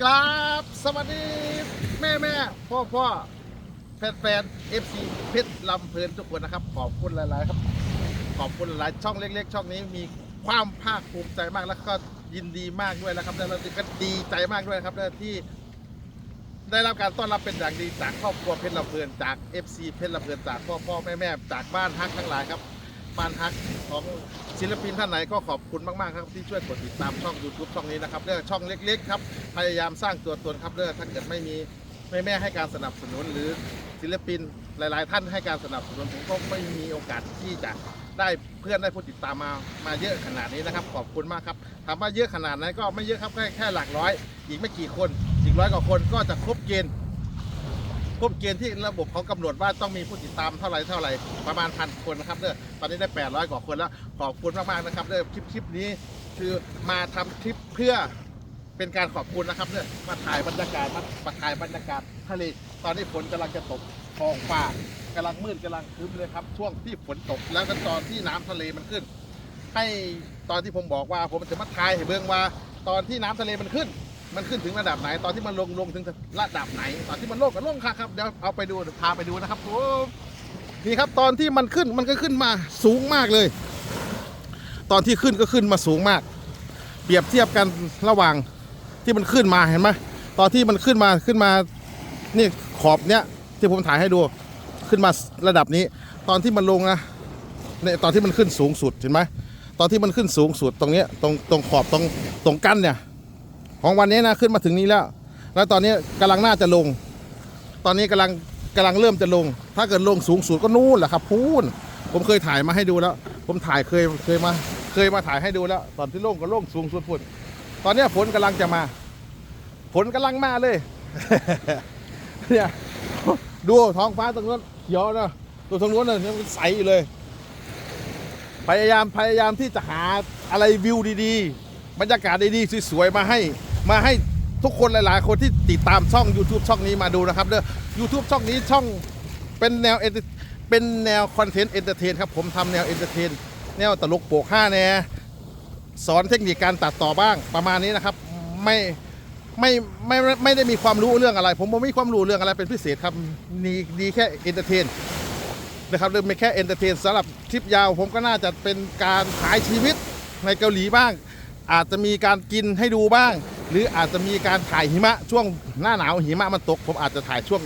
กราบสวัสดีแม่แม่พ่อพ่อแฟนแฟนเอฟซีเพชรลำเพลินทุกคนนะครับ ขอบคุณหลาย ๆ ครับ ขอบคุณหลาย ๆ ช่องเล็ก ๆ ช่องนี้มีความภาคภูมิใจมากแล้วก็ยินดีมากด้วยนะครับ แล้วเราก็ดีใจมากด้วยครับที่ได้รับการต้อนรับเป็นอย่างดีจากครอบครัวเพชรลำเพลินจาก FC เพชรลำเพลินจากพ่อพ่อแม่แม่จากบ้านฮักทั้งหลายครับ บ้านฮักของศิลปินท่านไหนก็ขอบคุณมากๆครับที่ช่วยกดติดตามช่อง YouTube ช่องนี้นะครับเรื่องช่องเล็ก ๆ ครับพยายามสร้างตัวตนครับเรื่องถ้าเกิดไม่มีแม่แม่ให้การสนับสนุนหรือศิลปินหลาย ๆ ท่านให้การสนับสนุนผมก็ไม่มีโอกาสที่จะได้เพื่อนได้ผู้ติดตามมามาเยอะขนาดนี้นะครับ ขอบคุณมากครับถามว่าเยอะขนาดไหนก็ไม่เยอะครับแค่แค่หลักร้อย อีกไม่กี่คนอีกร้อยกว่าคนก็จะครบเกณฑ์ ครบเกณฑ์ที่ระบบเขากำหนดว่าต้องมีผู้ติดตามเท่าไหร่เท่าไหร่ประมาณพันคนนะครับเด้อตอนนี้ได้ 800 กว่าคนแล้วขอบคุณมากๆนะครับเด้อคลิปคลิปนี้คือมาทำคลิปเพื่อเป็นการขอบคุณนะครับเด้อมาถ่ายบรรยากาศมามาถ่ายบรรยากาศทะเลตอนนี้ฝนกำลังจะตกท้องฟ้ากำลังมืดกำลังครึ้มเลยครับช่วงที่ฝนตกแล้วก็ตอนที่น้ำทะเลมันขึ้น ให้ตอนที่ผมบอกว่าผมจะมาถ่ายให้เบิ่งว่าตอนที่น้ำทะเลมันขึ้น มันขึ้นถึงระดับไหน ตอนที่มันลงลงถึงระดับไหน ตอนที่มันโลงก็ลงค่ะครับเดี๋ยวเอาไปดูพาไปดูนะครับผมนี่ครับตอนที่มันขึ้นมันก็ขึ้นมาสูงมากเลย ตอนที่ขึ้นก็ขึ้นมาสูงมาก เปรียบเทียบกันระหว่างที่มันขึ้นมาเห็นไหมตอนที่มันขึ้นมาขึ้นมานี่ขอบเนี้ยที่ผมถ่ายให้ดูขึ้นมาระดับนี้ ตอนที่มันลงนะเนี่ยตอนที่มันขึ้นสูงสุดเห็นไหมตอนที่มันขึ้นสูงสุดตรงเนี้ยตรงตรงขอบตรงตรงกั้นเนี่ย ของวันนี้นะขึ้นมาถึงนี้แล้ว แล้วตอนนี้กำลังน่าจะลง ตอนนี้กำลังกำลังเริ่มจะลง ถ้าเกิดลงสูงสุดก็นู่นแหละครับพูนผมเคยถ่ายมาให้ดูแล้ว ผมถ่ายเคยเคยมา เคยมาถ่ายให้ดูแล้ว ตอนที่ลงก็ลงสูงสุดพุ่นตอนนี้ฝนกำลังจะมาฝนกำลังมาเลยเนี่ยดูท้องฟ้าตรงนู้นเขียวนะดูตรงนู้นน่ะยังใสอยู่เลย พยายามพยายามที่จะหาอะไรวิวดีๆ บรรยากาศดีๆสวยๆมาให้ มาให้ทุกคนหลายๆ คนที่ติดตามช่อง YouTube ช่องนี้มาดูนะครับเด้อ YouTube ช่องนี้ช่องเป็นแนวเป็นแนวคอนเทนต์เอนเตอร์เทนครับผมทำแนวเอนเตอร์เทนแนวตลกโปกห้าแนวสอนเทคนิคการตัดต่อบ้างประมาณนี้นะครับไม่ไม่ไม่ไม่ไม่ได้มีความรู้เรื่องอะไร ผมไม่มีความรู้เรื่องอะไรเป็นพิเศษครับดีดีแค่เอนเตอร์เทนนะครับเริ่มไม่แค่เอนเตอร์เทนสำหรับทริปยาว ผมก็น่าจะเป็นการถ่ายชีวิตในเกาหลีบ้าง อาจจะมีการกินให้ดูบ้าง หรืออาจจะมีการถ่ายหิมะช่วงหน้าหนาวหิมะมันตก ผมอาจจะถ่ายช่วง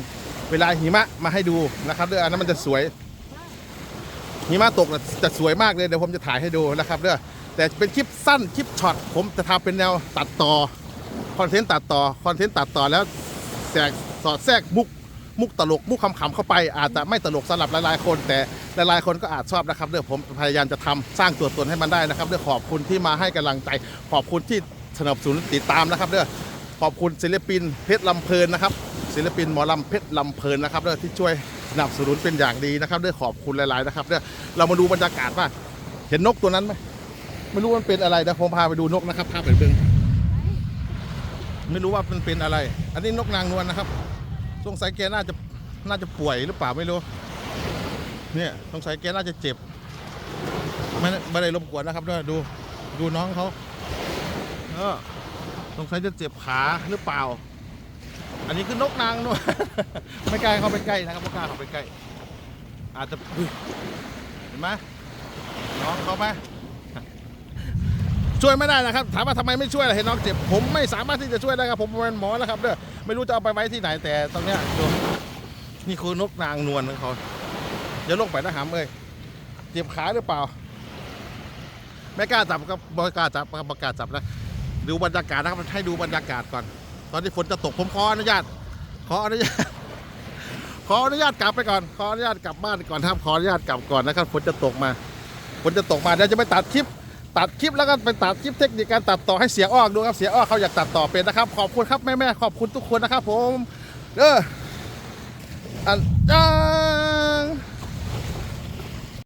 เวลาหิมะมาให้ดูนะครับเด้ออันนั้นมันจะสวยหิมะตกจะสวยมากเลยเดี๋ยวผมจะถ่ายให้ดูนะครับเด้อแต่เป็นคลิปสั้นคลิปช็อตผมจะทำเป็นแนวตัดต่อคอนเทนต์ตัดต่อคอนเทนต์ตัดต่อแล้วแทรกสอดแทรกมุกมุกตลกมุกคำๆเข้าไป อาจจะไม่ตลกสำหรับหลายๆคน แต่หลายๆคนก็อาจชอบนะครับเรื่องผมพยายามจะทำสร้างตัวตนให้มันได้นะครับเรื่องขอบคุณที่มาให้กำลังใจขอบคุณที่ สนับสนุนติดตามนะครับเรื่อขอบคุณศิลปินเพชรลำเพลินนะครับศิลปินหมอลำเพชรลำเพลินนะครับเรื่อที่ช่วยสนับสนุนเป็นอย่างดีนะครับเรื่อขอบคุณหลาย ๆ นะครับเรื่อเรามาดูบรรยากาศว่าเห็นนกตัวนั้นไหมไม่รู้มันเป็นอะไรนะผมพาไปดูนกนะครับพาไปเบิ่งไม่รู้ว่ามันเป็นอะไร อันนี้นกนางนวลนะครับสงสัยแกน่าจะน่าจะป่วยหรือเปล่าไม่รู้ เนี่ยสงสัยแกน่าจะเจ็บ ไม่ได้ไม่ได้รบกวนนะครับด้วยดูดูน้องเขา เออสงสัยจะเจ็บขาหรือเปล่า อันนี้คือนกนางด้วย ไม่กล้าเข้าไปใกล้นะครับไม่กล้าเข้าไปใกล้ อาจจะเห็นไหมน้องเขาไหมช่วยไม่ได้นะครับ ถามว่าทำไมไม่ช่วยล่ะเห็นน้องเจ็บ ผมไม่สามารถที่จะช่วยได้ครับ ผมเป็นหมอนะครับเด้อไม่รู้จะเอาไปไว้ที่ไหนแต่ตรงเนี้ยดูนี่คือนกนางนวลของเขาเดี๋ยวลงไปนะหามเอ้ยเจ็บขาหรือเปล่า ไม่กล้าจับก็บกล้าจับก็บกล้าจับนะ ดูบรรยากาศนะครับให้ดูบรรยากาศก่อน ตอนที่ฝนจะตกผมขออนุญาต ขออนุญาต ขออนุญาตกลับไปก่อน ขออนุญาตกลับบ้านก่อนครับขออนุญาตกลับก่อนนะครับฝนจะตกมาฝนจะตกมาเดี๋ยวจะไปตัดคลิป ตัดคลิปแล้วก็ไปตัดคลิปเทคนิคการตัดต่อให้เสียงออกดูครับเสียงออเขาอยากตัดต่อเป็นนะครับ ขอบคุณครับแม่แม่ขอบคุณทุกคนนะครับ ผม เอออันจ้า